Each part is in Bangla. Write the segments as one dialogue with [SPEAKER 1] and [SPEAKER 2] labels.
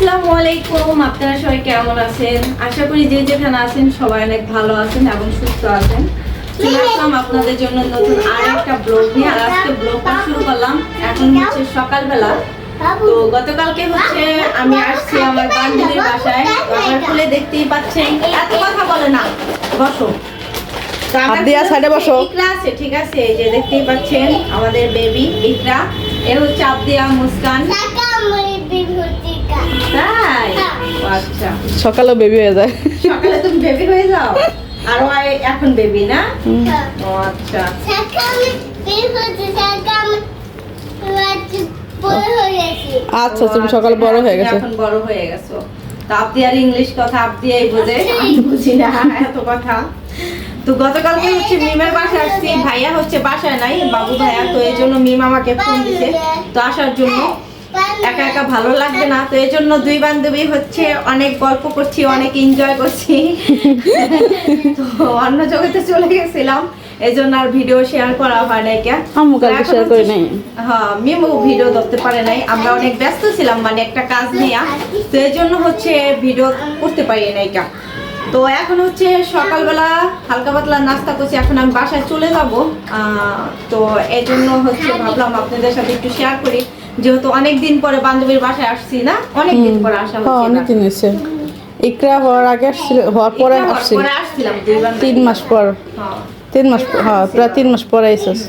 [SPEAKER 1] আসসালামু আলাইকুম আপনারা সবাই কেমন আছেন? আশা করি যে যেখানে আছেন সবাই অনেক ভালো আছেন এবং সুস্থ আছেন। চলে আসলাম আপনাদের জন্য নতুন আর একটা ব্লগ নিয়ে। আর আজকে ব্লগটা শুরু করলাম। এখন হচ্ছে সকালবেলা। তো গতকালকে হচ্ছে আমি আসছি আমার বান্ধবীর বাসায়। তো আমার খুলে দেখতেই পাচ্ছেন। এত কথা বলে না। বসো। তো আমার। ইকরা আছে ঠিক আছে? এই যে দেখতেই পাচ্ছেন আমাদের বেবি ইকরা। এ হচ্ছে আবদিয়া মুস্কান। তাই? আচ্ছা।
[SPEAKER 2] সকালেও বেবি হয়ে যায়।
[SPEAKER 1] সকালে তুমি বেবি হয়ে যাও? আর ও আই- এখন বেবি না? ও আচ্ছা।
[SPEAKER 2] আচ্ছা তুমি সকালে বড় হয়ে
[SPEAKER 1] তুমি
[SPEAKER 2] গেছো।
[SPEAKER 1] এখন বড় হয়ে গেছো। তো আপনি আর ইংলিশ কথা আপনি এই বোঝে। আমি বুঝি না এত কথা। তো গতকালকে হচ্ছে মিমের বাসায় আসছি। ভাইয়া হচ্ছে বাসায় নাই বাবু ভাইয়া তো এই জন্য মিম আমাকে ফোন দিছে। তো আসার জন্য একা একা ভালো লাগবে না তো এই জন্য দুই বান্ধবী হচ্ছে অনেক গল্প করছি অনেক এনজয় করছি। তো অন্য জগতে চলে গেছিলাম এই জন্য আর ভিডিও শেয়ার করা হয় নাই কে।
[SPEAKER 2] করি নাই।
[SPEAKER 1] হ্যাঁ মিমও ভিডিও ধরতে পারে নাই আমরা অনেক ব্যস্ত ছিলাম মানে একটা কাজ নিয়ে। তো এই জন্য হচ্ছে ভিডিও করতে পারি নাই কা। তো এখন হচ্ছে সকালবেলা হালকা পাতলা নাস্তা করছি এখন আমি বাসায় চলে যাব। তো এই জন্য হচ্ছে ভাবলাম আপনাদের সাথে একটু শেয়ার করি। যেহেতু অনেক দিন পরে বান্ধবীর বাসায় আসছি না অনেক দিন পরে আসা
[SPEAKER 2] হ্যাঁ
[SPEAKER 1] হচ্ছে না।
[SPEAKER 2] হয়েছে। ইকরা হওয়ার আগে হওয়ার পরে আসছি। তিন মাস পর।
[SPEAKER 1] হ্যাঁ।
[SPEAKER 2] তিন মাস হ্যাঁ প্রায় তিন মাস পরে এসেছ।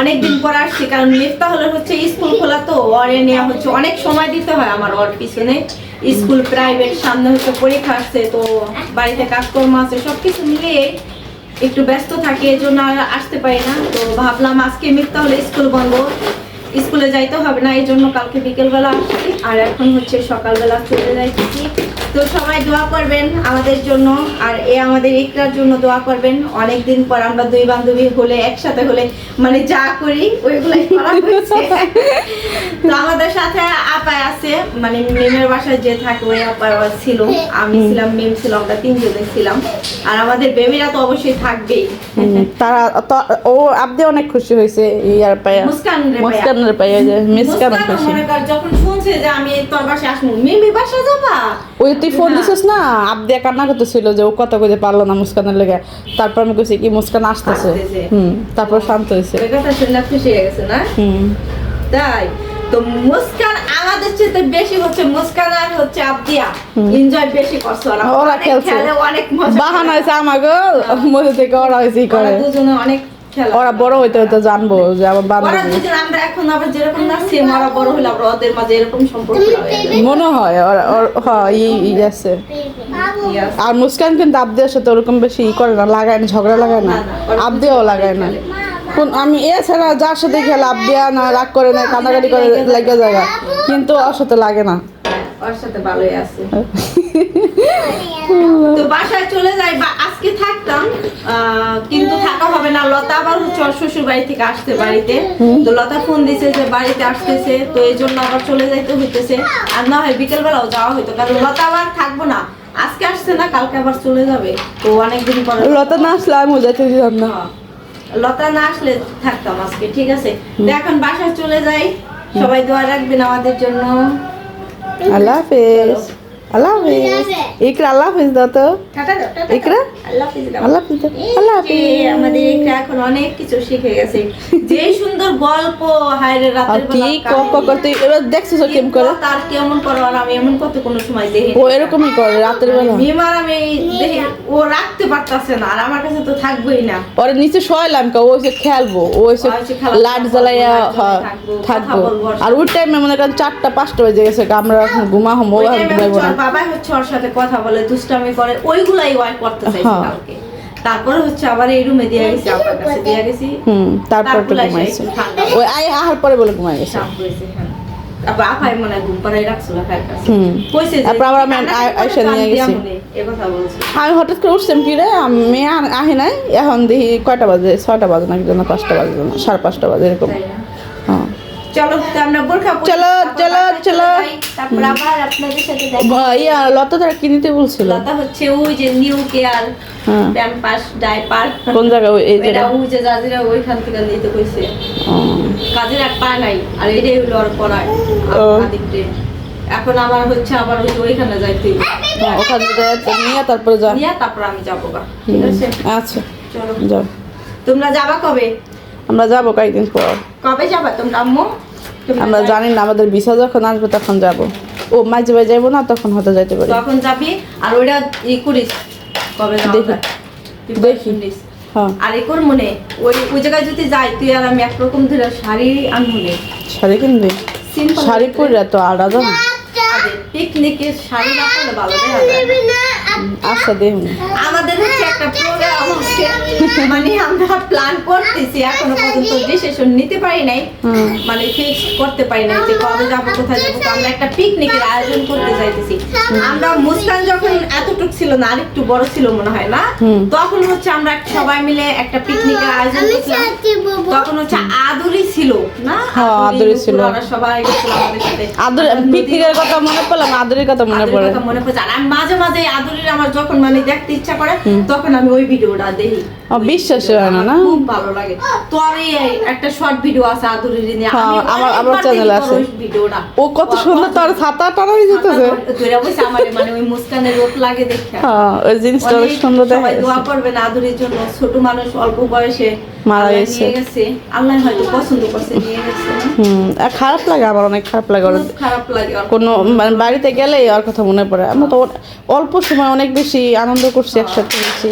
[SPEAKER 1] অনেক দিন পর আসছি কারণ মিফতা হলে হচ্ছে স্কুল খোলা তো ওরে নেওয়া হচ্ছে। অনেক সময় দিতে হয় আমার ওর পিছনে। স্কুল প্রাইভেট সামনে হচ্ছে পরীক্ষা আসছে তো বাড়িতে কাজকর্ম আছে সব কিছু মিলিয়ে একটু ব্যস্ত থাকি এই জন্য আর আসতে পারি না। তো ভাবলাম আজকে মিফতা হলে স্কুল বন্ধ। স্কুলে যাইতে হবে না, এই জন্য কালকে বিকেলবেলা আসছি। আর এখন হচ্ছে সকালবেলা চলে যাইতেছি। তো সবাই দোয়া করবেন আমাদের জন্য আর এ আমাদের ইকরার জন্য দোয়া করবেন। অনেক দিন পর আমরা দুই বান্ধবী হলে একসাথে হলে মানে যা করি ওইগুলাই করা হয়েছে। তো আমাদের সাথে আপায় আছে মানে মিমের বাসায় যে থাকে ওই আপায় ছিল। আমি ছিলাম মিম ছিল আমরা তিনজনে ছিলাম। আর আমাদের বেবিরা তো অবশ্যই থাকবেই।
[SPEAKER 2] তারা ও আপনি অনেক খুশি হয়েছে ইয়ার পায়া।
[SPEAKER 1] মুস্কান রে পায়া।
[SPEAKER 2] মুস্কানের পায়া যে মিসকান খুশি।
[SPEAKER 1] যখন শুনছে যে আমি তোর বাসায় আসব। মিমি বাসা যাবা?
[SPEAKER 2] ওই তুই ফোন
[SPEAKER 1] হ্যাঁ।
[SPEAKER 2] দিছিস না? আবদিয়া কান্না করতেছিল যে ও কত কইতে পারল না মুস্কানের লেগে। তারপর আমি কইছি কি মুস্কান আসতেছে।
[SPEAKER 1] আসতেছে।
[SPEAKER 2] হুম তারপর শান্ত হয়েছে
[SPEAKER 1] ওই কথা শুনলে খুশি হয়ে গেছে না?
[SPEAKER 2] হুম।
[SPEAKER 1] তাই তো মুস্কান আমাদের চেয়ে বেশি হচ্ছে মুস্কান আর হচ্ছে আবদিয়া এনজয় বেশি করছে ওরা।
[SPEAKER 2] খেলছে।
[SPEAKER 1] অনেক মজা
[SPEAKER 2] বাহানা হয়েছে আমাকে মধ্যে থেকে ওরা হয়েছে করে।
[SPEAKER 1] দুজনে অনেক
[SPEAKER 2] ওরা বড় হইতে হইতে জানব যে আমার
[SPEAKER 1] ওরা
[SPEAKER 2] বান্ধবী
[SPEAKER 1] আমরা এখন আবার যেরকম না সেম ওরা বড় হলে আমরা ওদের মাঝে এরকম সম্পর্ক হয়ে
[SPEAKER 2] মনে হয় ওরা- ওর- হ্যাঁ ই আছে। আর মুস্কান কিন্তু আবদিয়ার সাথে ওরকম বেশি ই করে না লাগায় না ঝগড়া লাগায় না।
[SPEAKER 1] দুজনে
[SPEAKER 2] লাগায় না।
[SPEAKER 1] খেলে।
[SPEAKER 2] কোন আমি এছাড়া যার সাথে খেলে আবদিয়া না রাগ করে না কান্নাকাটি করে লাগে জায়গা। কিন্তু ওর সাথে লাগে না।
[SPEAKER 1] ওর সাথে ভালোই আছে। তো বাসায় চলে যাই বা আজকে থাকতাম। কিন্তু থাকা হবে না। লতা আবার হচ্ছে শ্বশুর বাড়ি থেকে আসতে বাড়িতে। তো লতা ফোন দিছে যে বাড়িতে আসতেছে তো এই জন্য আবার চলে যাইতে হইতেছে। আর না হয় বিকেল বেলাও যাওয়া হইতো কারণ লতা আবার থাকব না। আজকে আসছে না কালকে আবার চলে যাবে। তো অনেকদিন পরে
[SPEAKER 2] লতা না আসলে আমি দিতাম না।
[SPEAKER 1] হ্যাঁ। লতা না আসলে থাকতাম আজকে ঠিক আছে? তো এখন বাসায় চলে যাই। সবাই দোয়া রাখবেন আমাদের জন্য।
[SPEAKER 2] আল্লাহ হাফেজ। আল্লাহ হাফেজ ইকরা আল্লাহ হাফেজ দাও তো। ইকরা?
[SPEAKER 1] আল্লাহ হাফেজ।
[SPEAKER 2] আল্লাহ হাফেজ আল্লাহ হাফেজ
[SPEAKER 1] আমাদের ইকরা এখন অনেক কিছু শিখে গেছে যে সুন্দর গল্প হায়রে রাতের
[SPEAKER 2] কি
[SPEAKER 1] বেলা
[SPEAKER 2] কক কক করতে এবার দেখছিস ও কেম করে?
[SPEAKER 1] তার কেমন করে আর আমি এমন কত কোনো সময় দেখি
[SPEAKER 2] ও এরকমই করে রাতের বেলা।
[SPEAKER 1] মিমার আমি দেখি ও রাখতে পারতাছে না আর আমার কাছে তো থাকবোই না।
[SPEAKER 2] ওর নিচে শোয়ালাম কা ও এসে খেলব ও এসে লাইট
[SPEAKER 1] করব,
[SPEAKER 2] জ্বালাইয়া হ্যাঁ,
[SPEAKER 1] থাকব,
[SPEAKER 2] আর ওই টাইমে মনে করেন চারটা পাঁচটা বেজে গেছে আমরা এখন ঘুমা
[SPEAKER 1] হচ্ছে ওর বাবাই হচ্ছে ওর সাথে কথা বলে দুষ্টামি করে ওইগুলাই ওয়াই করতে চাইছে
[SPEAKER 2] হ্যাঁ।
[SPEAKER 1] কালকে। তারপরে হচ্ছে আবার এই রুমে দিয়ে গেছি আপনার কাছে দিয়ে গেছি
[SPEAKER 2] হুম তারপর
[SPEAKER 1] এসে
[SPEAKER 2] ঘুমাইছে ওই আই আহার পরে বলে ঘুমাই গেছে
[SPEAKER 1] হ্যাঁ। তারপর আপাই মনে ঘুম পাড়াই রাখছিল ভাইয়ের কাছে।
[SPEAKER 2] হুম।
[SPEAKER 1] কইছে যে,
[SPEAKER 2] তারপর আবার আমি
[SPEAKER 1] তো আমি
[SPEAKER 2] নিয়ে গেছি।
[SPEAKER 1] দিয়ামুনে, এ কথা বলছি।
[SPEAKER 2] আমি হঠাৎ করে উঠছিলাম কি রে আমি আহি নাই এখন দেখি কয়টা বাজে ছয়টা বাজে নাকি যেন পাঁচটা বাজে যেন সাড়ে পাঁচটা বাজে এরকম হ্যাঁ
[SPEAKER 1] চলো তো আমরা বোরখা
[SPEAKER 2] চলো, চলো,
[SPEAKER 1] চলো। তারপর আবার আপনাদের সাথে দেখা
[SPEAKER 2] ব- লতা তারা কিনতে বলছিল?
[SPEAKER 1] লতা হচ্ছে ওই যে নিউ কেয়ার
[SPEAKER 2] হ্যাঁ।
[SPEAKER 1] প্যাম্পাস ডাইপার
[SPEAKER 2] কোন জায়গায় ওই এই জায়গা?
[SPEAKER 1] ওই যে জাজিরা ওইখান থেকে নিতে কইছে। কাজের আর পায় নাই আর এটাই হলো আর পড়ায়। এখন আমার হচ্ছে আবার ওই ওইখানে যাইতে।
[SPEAKER 2] হ্যাঁ, ওখানে যাই নিয়ে তারপরে যা।
[SPEAKER 1] নিয়ে তারপর আমি যাব গা ঠিক আছে?
[SPEAKER 2] আচ্ছা।
[SPEAKER 1] চলো।
[SPEAKER 2] যাও।
[SPEAKER 1] তোমরা যাবা কবে?
[SPEAKER 2] আমরা যাব কয়েকদিন পর।
[SPEAKER 1] কবে যাবা তোমরা আম্মু?
[SPEAKER 2] আমরা জানি না আমাদের ভিসা যখন আসবে তখন যাব। ও মাঝে মাঝে যাব না তখন হতে যাইতে পারি।
[SPEAKER 1] তখন যাবি আর ওইটা ই করিস কবে
[SPEAKER 2] দেখি। দেখি। হ্যাঁ।
[SPEAKER 1] আর এই কর মনে ওই ওই জায়গায় যদি যাই তুই আর আমি একরকম ধরে শাড়ি আনব
[SPEAKER 2] শাড়ি কিনবি? শাড়ি পরে তো আড়া যাব
[SPEAKER 1] পিকনিকের শাড়ি না পরলে ভালো দেখা যায়
[SPEAKER 2] আচ্ছা। দেখুন।
[SPEAKER 1] আমাদের হচ্ছে একটা প্রোগ্রাম আছে মানে আমরা প্ল্যান করতেছি এখনও পর্যন্ত ডিসিশন নিতে পারি নাই। মানে ফিক্স করতে পারি নাই যে কবে যাব কোথায় যাব। তো আমরা একটা পিকনিকের আয়োজন করতে চাইতেছি। আমরা মুস্কান যখন এতটুক ছিল না আরেকটু বড় ছিল মনে হয় না? তখন হচ্ছে আমরা সবাই মিলে একটা পিকনিকের আয়োজন করছিলাম। তখন হচ্ছে আদুরি ছিল না?
[SPEAKER 2] হ্যাঁ, আদুরি ছিল।
[SPEAKER 1] সবাই গেছিল আমাদের সাথে।
[SPEAKER 2] আদর পিকনিকের কথা মনে পড়লাম আদরের কথা মনে পড়ে।
[SPEAKER 1] কথা মনে পড়ে। আর মাঝে মাঝে আদুরির আমার যখন মানে দেখতে ইচ্ছা করে তখন আমি ওই ভিডিওটা দেখি।
[SPEAKER 2] বিশ্বাস হয় না, না?
[SPEAKER 1] খুব ভালো লাগে। এই একটা শর্ট ভিডিও আছে আদুরির নিয়ে।
[SPEAKER 2] হ্যাঁ, আমার- আমার আছে।
[SPEAKER 1] ভিডিওটা
[SPEAKER 2] ও কত সুন্দর তার ছাতা টানা যেতেছে।
[SPEAKER 1] বসে আমার মানে ওই মুস্কানের রোদ লাগে দেখে।
[SPEAKER 2] হ্যাঁ ওই জিনিসটা অনেক সুন্দর দেখা
[SPEAKER 1] সবাই দোয়া
[SPEAKER 2] যাচ্ছে।
[SPEAKER 1] করবেন আদুরির জন্য। ছোট মানুষ অল্প বয়সে
[SPEAKER 2] মারা গেছে।
[SPEAKER 1] আল্লাহ হয়তো পছন্দ করছে নিয়ে গেছে।
[SPEAKER 2] হুম আর খারাপ লাগে আমার অনেক খারাপ লাগে ওর।
[SPEAKER 1] খারাপ লাগে
[SPEAKER 2] কোনো মানে বাড়িতে গেলেই ওর কথা মনে পড়ে। আমরা তো অল্প সময় অনেক বেশি আনন্দ করছি একসাথে বেশি।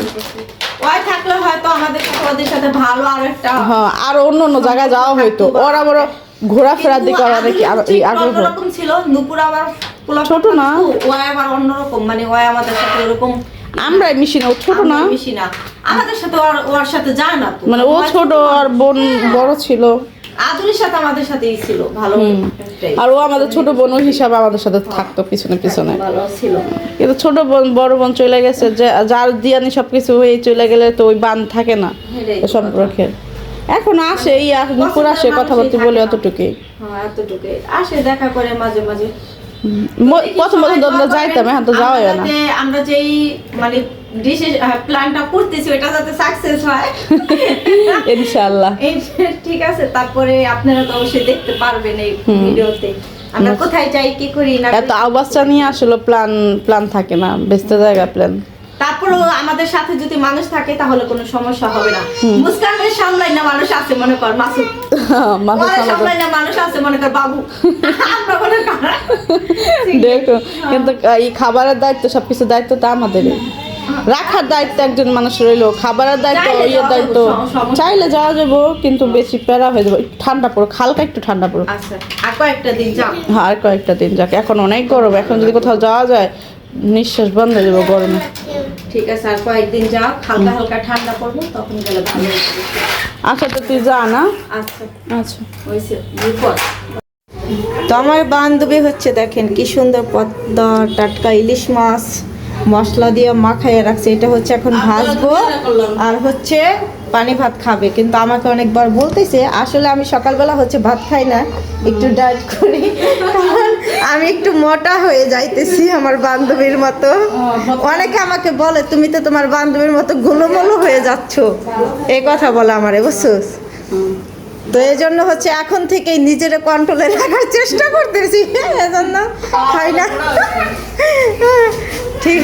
[SPEAKER 1] ওই থাকলে হয়তো আমাদের সাথে ওদের সাথে ভালো আর একটা
[SPEAKER 2] হ্যাঁ আর অন্য অন্য জায়গায় যাওয়া হয়তো ওরা ঘোরাফেরার দিকে ওর আগ্রহ
[SPEAKER 1] অন্যরকম ছিল নুপুর
[SPEAKER 2] ছোট না।
[SPEAKER 1] ও আবার অন্যরকম মানে আমাদের সাথে
[SPEAKER 2] আমরাই মিশি না ও ছোট না?
[SPEAKER 1] আমরা মিশি না। আমাদের সাথে ওর ওর সাথে যায় না
[SPEAKER 2] মানে ও ছোট আর বোন বড় ছিল।
[SPEAKER 1] আদুরির সাথে আমাদের সাথেই ছিল ভালো একটাই।
[SPEAKER 2] আর ও আমাদের ছোট বোন হিসাবে আমাদের সাথে থাকতো পিছনে পিছনে।
[SPEAKER 1] ভালো ছিল।
[SPEAKER 2] কিন্তু ছোট বোন বড় বোন চলে গেছে যে যার দিয়ানি সব কিছু হয়ে চলে গেলে তো ওই বান থাকে না সম্পর্কে। এখন আসে এই আস- নুপুর আসে কথাবার্তা বলে অতটুকুই।
[SPEAKER 1] হ্যাঁ এতটুকুই আসে দেখা করে মাঝে মাঝে।
[SPEAKER 2] ম- প্রথম প্রথম আমরা যাইতাম এখন তো যাওয়াই না।
[SPEAKER 1] আমরা যেই মানে প্ল্যানটা করতেছি ওটা যাতে সাকসেস হয়।
[SPEAKER 2] ইনশাআল্লাহ।
[SPEAKER 1] ঠিক আছে তারপরে আপনারা তো অবশ্যই দেখতে পারবেন এই ভিডিওতে। আমরা কোথায় যাই কি করি না
[SPEAKER 2] এত আওয়াজটা নিয়ে আসলে প্ল্যান প্ল্যান থাকে না ব্যস্ত জায়গা প্ল্যান
[SPEAKER 1] তারপরেও আমাদের সাথে যদি মানুষ থাকে তাহলে কোনো সমস্যা হবে না। মুস্কানের সামলাই না মানুষ আছে মনে কর মাসুদ।
[SPEAKER 2] মানুষ
[SPEAKER 1] সামলাই না মানুষ আছে মনে কর বাবু। আমরা মনে কর।
[SPEAKER 2] দেখো কিন্তু এই খাবারের দায়িত্ব সবকিছু দায়িত্ব তো আমাদেরই। রাখার দায়িত্ব একজন মানুষ রইল খাবারের দায়িত্ব ইয়ের দায়িত্ব। চাইলে যাওয়া যাব কিন্তু বেশি প্যারা হয়ে যাবে। একটু ঠান্ডা পড়ো হালকা একটু ঠান্ডা পড়ো
[SPEAKER 1] আচ্ছা আর কয়েকটা দিন যাক
[SPEAKER 2] হ্যাঁ আর কয়েকটা দিন যাক। এখন অনেক গরম এখন যদি কোথাও যাওয়া যায় নিঃশ্বাস বন্ধ হয়ে যাবে গরমে।
[SPEAKER 1] ঠিক আছে আর কয়েকদিন যাও হালকা হালকা ঠান্ডা পড়বে তখন গেলে ভালো
[SPEAKER 2] আচ্ছা তো তুই যা না।
[SPEAKER 1] আচ্ছা।
[SPEAKER 2] আচ্ছা।
[SPEAKER 1] হয়েছে বিপদ। তো আমার বান্ধবী হচ্ছে দেখেন কি সুন্দর পদ্মা টাটকা ইলিশ মাছ মশলা দিয়ে মাখাইয়ে রাখছে। এটা হচ্ছে এখন ভাজবো আর হচ্ছে পানি ভাত খাবে, কিন্তু আমাকে অনেকবার বলতেছে, আসলে আমি সকালবেলা হচ্ছে ভাত খাই না, একটু ডায়েট করি আমি একটু মোটা হয়ে যাইতেছি আমার বান্ধবীর মতো। অনেকে আমাকে বলে, তুমি তো তোমার বান্ধবীর মতো গোলমলো হয়ে যাচ্ছ। এই কথা বলে আমারে, বুঝছোস? তো এই জন্য হচ্ছে এখন থেকেই নিজের কন্ট্রোলে রাখার চেষ্টা করতেছি এজন্য হয় না। ঠিক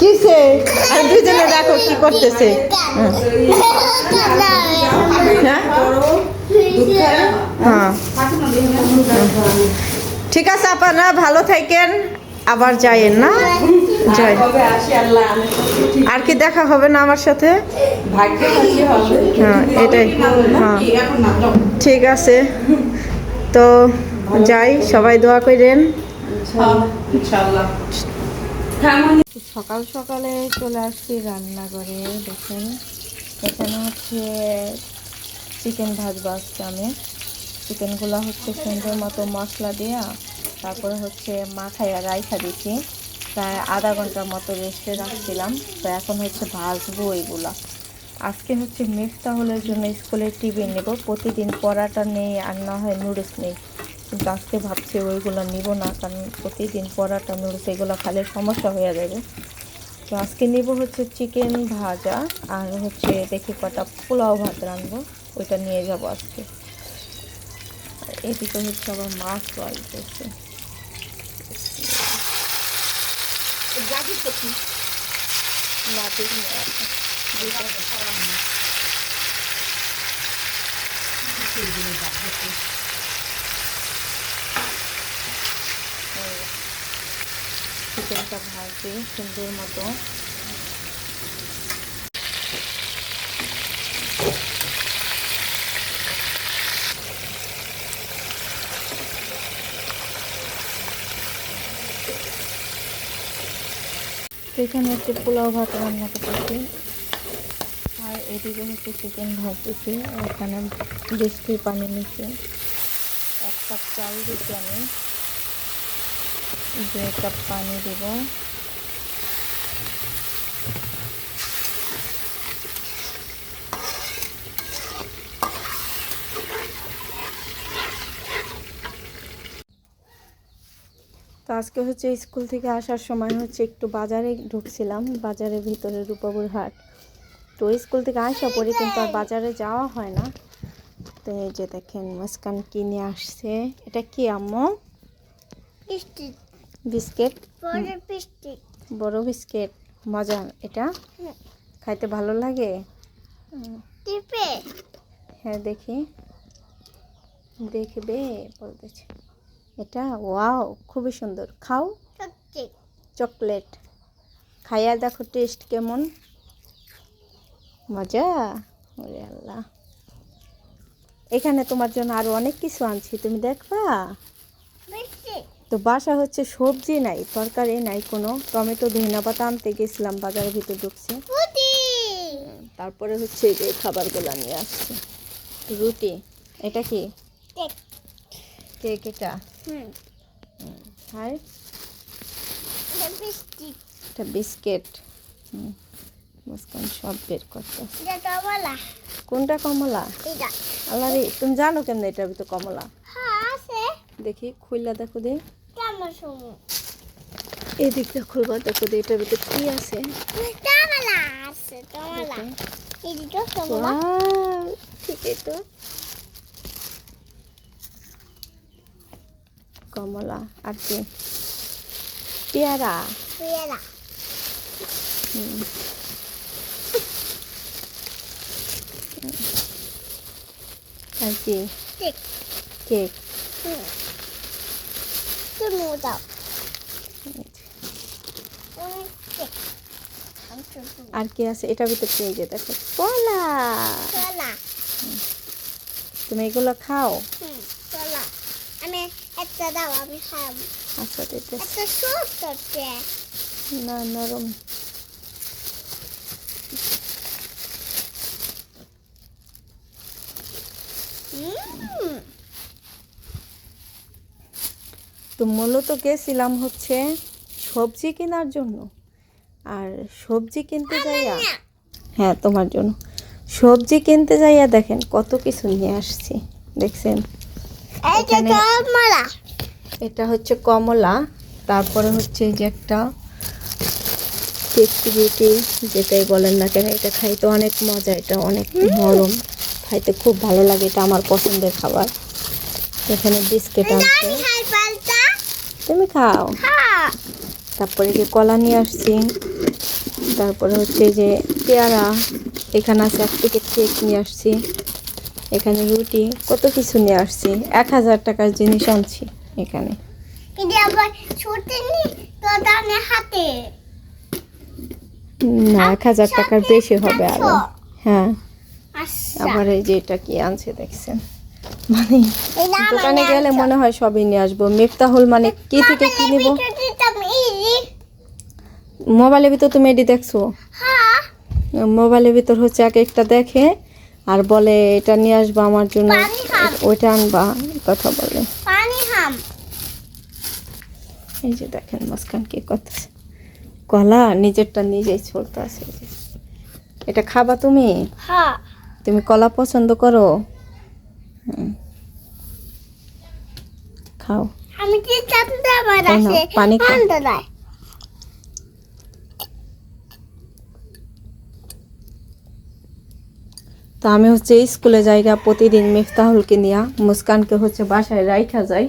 [SPEAKER 1] কিসে? আর দুজনে দেখো কি করতেছে। হ্যাঁ? হ্যাঁ। ঠিক আছে, আপনারা ভালো থাকেন, আবার যাইয়েন না? যাই। আর কি দেখা হবে না আমার সাথে? হ্যাঁ এটাই। হ্যাঁ। ঠিক আছে। তো যাই, সবাই দোয়া করেন। সকাল সকালে চলে আসছি রান্নাঘরে, দেখেন। এখানে হচ্ছে চিকেন ভাজবো আজকে আমি। চিকেনগুলো হচ্ছে সুন্দর মতো মশলা দিয়া, তারপরে হচ্ছে মাখাইয়া রাইখা দিচ্ছি প্রায় আধা ঘণ্টার মতো রেস্টে রাখছিলাম। তো এখন হচ্ছে ভাজবো এগুলা। আজকে হচ্ছে মিফতাহুলের জন্য স্কুলে টিফিন নেব। প্রতিদিন পরাটা নেই আর না হয় নুডলস নেই। কিন্তু আজকে ভাবছি ওইগুলো নিব না কারণ প্রতিদিন পরাটা নুডলস এগুলো খালে সমস্যা হয়ে যাবে। তো আজকে নিব হচ্ছে চিকেন ভাজা আর হচ্ছে দেখি কটা পোলাও ভাত রানবো ওইটা নিয়ে যাব আজকে। এদিকে হচ্ছে আবার মাছ সত্যি না। চিকেনটা ভাজবে সুন্দর মতো। এখানে একটু পোলাও ভাত রান্না করতেছি। আর এদিকে হচ্ছে চিকেন ভাজতেছি এখানে বৃষ্টি পানি নিচ্ছে। এক কাপ চাল দিচ্ছি আমি। দু কাপ পানি দেব। তো আজকে হচ্ছে স্কুল থেকে আসার সময় হচ্ছে একটু বাজারে ঢুকছিলাম, বাজারের ভিতরে রূপাবুর হাট। তো স্কুল থেকে আসা পরে কিন্তু আর বাজারে যাওয়া হয় না। তো এই যে দেখেন মুস্কান কিনে আসছে। এটা কি আম্মু? বিস্কিট। বড় বিস্কিট। মজা এটা? খাইতে ভালো লাগে? হ্যাঁ দেখি। দেখবে বলতেছে। এটা? ওয়াও খুবই সুন্দর। খাও। চকলেট। খাইয়া দেখো টেস্ট কেমন? মজা? ওরে আল্লাহ। এখানে তোমার জন্য আরও অনেক কিছু আনছি। তুমি দেখবা? তো বাসা হচ্ছে সবজি নাই তরকারি নাই কোনো টমেটো ধনিয়া পাতা আনতে গেছিলাম বাজারের ভিতর ঢুকছে। তারপরে হচ্ছে এই যে খাবারগুলো নিয়ে আসছে। রুটি এটা কি? কেক। এটা? আর
[SPEAKER 3] এটা
[SPEAKER 1] বিস্কিট। হুম। সব বের করতে কোনটা কমলা? আল্লাহ তুমি জানো কেন এটার ভিতর কমলা?
[SPEAKER 3] হ্যাঁ
[SPEAKER 1] দেখি খুললা দেখো দে।
[SPEAKER 3] কেমন সমু
[SPEAKER 1] এই দিকটা খুলবা দেখো এটার ভিতর কি আছে। তো কমলা আর কি? পেয়ারা।
[SPEAKER 3] পেয়ারা।
[SPEAKER 1] হুম। আর কি?
[SPEAKER 3] ঠিক
[SPEAKER 1] কেক।
[SPEAKER 3] হুম তুমি দাও অনেক ঠিক আমি শুধু
[SPEAKER 1] আর কি আছে? এটা ভিতর পেয়ে যে দেখো। কলা! তুমি এগুলো খাও?
[SPEAKER 3] আমি একটা দাও আমি খাব।
[SPEAKER 1] আচ্ছা না নরম
[SPEAKER 3] হুম
[SPEAKER 1] তো মূলত গেছিলাম হচ্ছে সবজি কেনার জন্য। আর সবজি কিনতে যাইয়া হ্যাঁ তোমার জন্য। সবজি কিনতে যাইয়া দেখেন কত কিছু নিয়ে আসছি দেখছেন? এটা হচ্ছে কমলা তারপরে হচ্ছে এই যে একটা টেস্টি বিউটি যেটাই বলেন না কেন এটা খাইতে অনেক মজা এটা অনেক নরম খাইতে খুব ভালো লাগে এটা আমার পছন্দের খাবার। এখানে বিস্কিট আছে তুমি খাও।
[SPEAKER 3] হ্যাঁ।
[SPEAKER 1] তারপরে যে কলা নিয়ে আসছি তারপরে হচ্ছে যে পেয়ারা এখানে আছে এক প্যাকেট কেক নিয়ে আসছি এখানে রুটি কত কিছু নিয়ে আসছি এক হাজার টাকার জিনিস আনছি এখানে।
[SPEAKER 3] নি
[SPEAKER 1] এক হাজার টাকার বেশি হবে আরও। হ্যাঁ।
[SPEAKER 3] আচ্ছা।
[SPEAKER 1] আবার এই যে এটা কি আনছে দেখছেন? মানে দোকানে গেলে মনে হয় সবই নিয়ে আসব। মিফতাহুল মানে কি থেকে কি নিব? মোবাইলের ভিতর তুমি এটি দেখছ?
[SPEAKER 3] হ্যাঁ।
[SPEAKER 1] মোবাইলের ভিতর হচ্ছে এক একটা দেখে আর বলে এটা নিয়ে আসবা আমার জন্য ওইটা আনবা। কথা বলে। এই যে দেখেন মাঝখান কি করতেছে কলা নিজেরটা নিজেই চলতে আছে এটা খাবা তুমি?
[SPEAKER 3] হ্যাঁ।
[SPEAKER 1] তুমি কলা পছন্দ করো। খাও।
[SPEAKER 3] আমি কি আছে
[SPEAKER 1] পানি খাও। তো আমি হচ্ছে স্কুলে জায়গা প্রতিদিন মিফতাহুলকে নিয়া মুস্কানকে হচ্ছে বাসায় রাইখা যাই।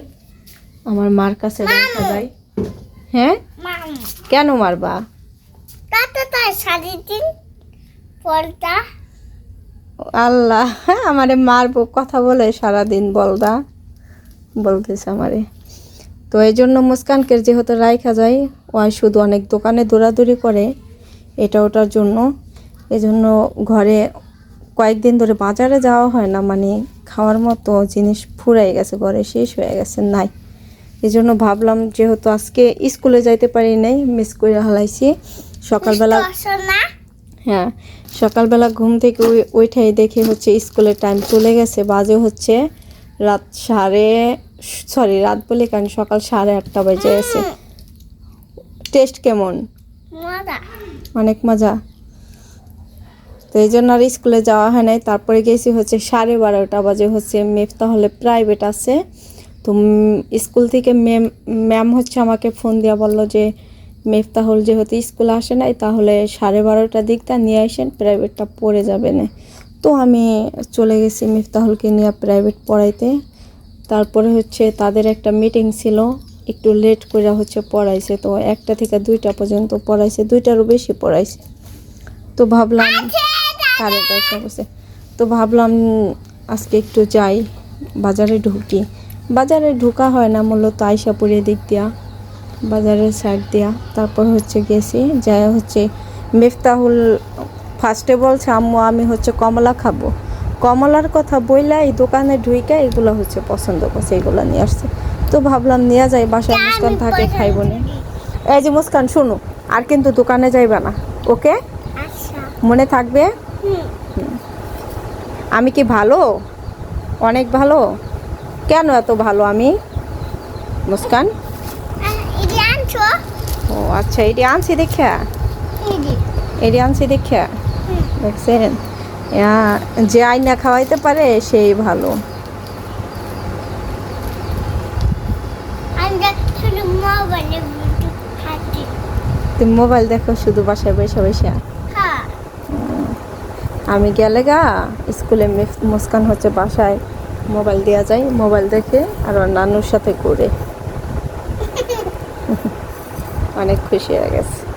[SPEAKER 1] আমার মার কাছে রাইখা যাই। হ্যাঁ? কেন মারবা?
[SPEAKER 3] সাড়ে তিন পলটা
[SPEAKER 1] আল্লাহ আমারে মারবো কথা বলে সারাদিন বলদা বলতেছে আমারে। তো এই জন্য মুস্কানকে যেহেতু রাইখা যায় ও শুধু অনেক দোকানে দৌড়াদৌড়ি করে এটা ওটার জন্য। এই জন্য ঘরে কয়েকদিন ধরে বাজারে যাওয়া হয় না মানে খাওয়ার মতো জিনিস ফুরাই গেছে ঘরে শেষ হয়ে গেছে নাই। এই জন্য ভাবলাম যেহেতু আজকে স্কুলে যাইতে পারি নাই মিস করে হালাইছি। সকালবেলা হ্যাঁ সকালবেলা ঘুম থেকে ওই ওইটাই দেখে হচ্ছে স্কুলের টাইম চলে গেছে বাজে হচ্ছে রাত সাড়ে সরি রাত বলে কারণ সকাল সাড়ে আটটা বেজে গেছে। টেস্ট কেমন? অনেক মজা। তো এই জন্য আর স্কুলে যাওয়া হয় নাই। তারপরে গেছি হচ্ছে সাড়ে বারোটা বাজে হচ্ছে মেফতা হলে প্রাইভেট আছে। তো স্কুল থেকে ম্যাম ম্যাম হচ্ছে আমাকে ফোন দেওয়া বলল যে মেফতা হল যেহেতু স্কুলে আসে নাই, তাহলে সাড়ে বারোটার দিকটা নিয়ে আসেন প্রাইভেটটা পড়ে যাবে না তো আমি চলে গেছি মিফতাহুলকে নিয়ে প্রাইভেট পড়াইতে। তারপরে হচ্ছে তাদের একটা মিটিং ছিল, একটু লেট করে হচ্ছে পড়াইছে, তো একটা থেকে দুইটা পর্যন্ত পড়াইছে, দুইটারও বেশি পড়াইছে। তো ভাবলাম তো ভাবলাম আজকে একটু যাই, বাজারে ঢুকি। বাজারে ঢোকা হয় না, মূলত আয়সাপুরের দিক দিয়া। বাজারের সাইড দিয়া। তারপর হচ্ছে গেছি যাই হচ্ছে মেফতাহুল ফার্স্টে বলছে আম্মু আমি হচ্ছে কমলা খাব। কমলার কথা বইলা এই দোকানে ঢুইকা এগুলো হচ্ছে পছন্দ করছে এগুলো নিয়ে আসছে। তো ভাবলাম নিয়ে যাই বাসায় মুস্কান থাকে খাইব না। এই যে মুস্কান শুনো আর কিন্তু দোকানে যাইবা না ওকে?
[SPEAKER 3] আচ্ছা।
[SPEAKER 1] মনে থাকবে? আমি কি ভালো? অনেক ভালো? কেন এত ভালো আমি? মুস্কান? ও আচ্ছা এটি আনছি দেখা।
[SPEAKER 3] এটি
[SPEAKER 1] আনছি দেখা। দেখছেন? যে আইনা খাওয়াইতে পারে সেই ভালো। তুমি মোবাইল দেখো শুধু বাসায় বসে বসে।
[SPEAKER 3] হ্যাঁ।
[SPEAKER 1] আমি গেলে গা স্কুলে মিস- মুস্কান হচ্ছে বাসায়। মোবাইল দেওয়া যায় মোবাইল দেখে আর নানুর সাথে ঘুরে। অনেক খুশি হয়ে গেছে।